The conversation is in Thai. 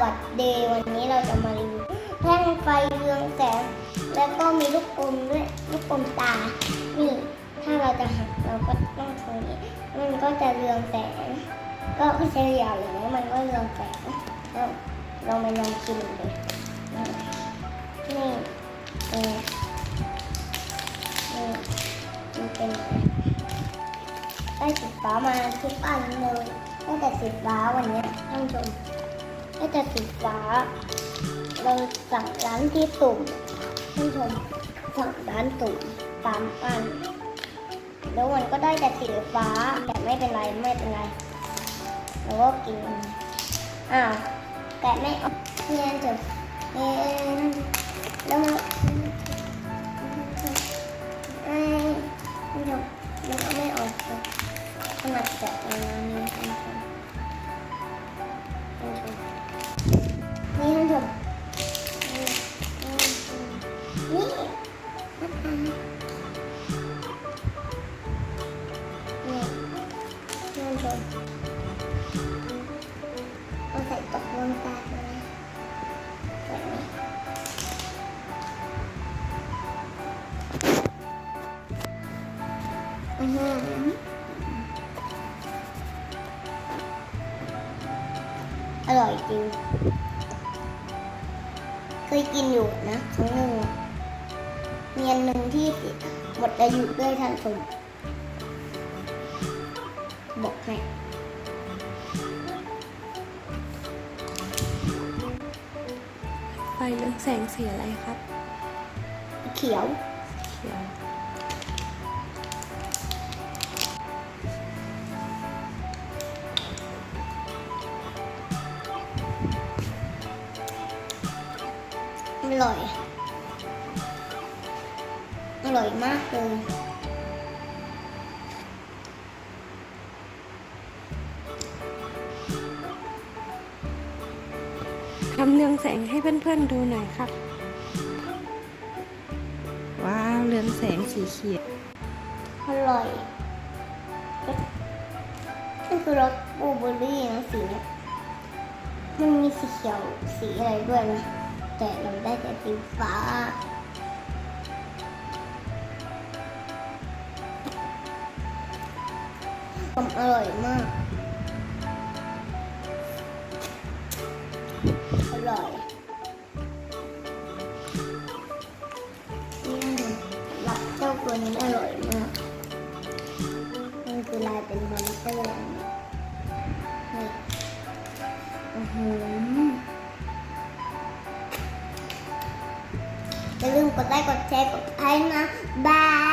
วัสดีวันนี้เราจะมารีวิวแท่งไฟเรืองแสง แล้วก็มีลูกอมด้วยลูกอมตา นี่ ถ้าเราจะหักเราก็ต้องตรงนี้ มันก็จะเรืองแสง ก็เฉลี่ยอย่างนี้มันก็เรืองแสงแล้วเรามาลองชิมเลยนี่นี่นี่มันเป็นไงได้สีฟ้ามาทุกอันเลยตั้งแต่สีฟ้าวันนี้ท่านผู้ชม ตั้งแต่สีฟ้า เราสั่งร้านที่ตุ่มท่านผู้ชมสั่งร้านตุ่มสามอัน แล้วมันก็ได้แต่สีฟ้าแต่ไม่เป็นไรไม่เป็นไรเราก็กินอ้าวแกะไม่ออกเนี่ยเถอะเอ๊ะแล้วมันเอ้ยมันจะมันก็ไม่ออกขนาดแกะในนั้ ท่านเอาใส่ตกลงไปเลยแบบนี้อือหืออร่อยจริง เคยกินอยู่นะครั้งหนึ่งเมีอันหนึ่งที่หมดอายุด้วยท่านผู้ชม บอกให้ไฟเรืองแสงสีอะไรครับ เขียวเขียวอร่อย อร่อยมากเลยำเรืองแสงให้เพื่อนๆดูหน่อยครับ ว้าวเรืองแสงสีเขียวอร่อยนี่คือรสบลูเบอร์รี่นะสีเนี่ยมันมีสีเขียวสีอะไรด้วยนะ แต่เราได้แต่สีฟ้าผมอร่อยมาก อร่อยนี่หลับเจ้าตัวนี้อร่อยมากมันคือลายเป็นมอนสเตอร์แล้วเนี่ยนี่โอ้โหอย่าลืมกดไลค์กดแชร์กดไลค์นะ บาย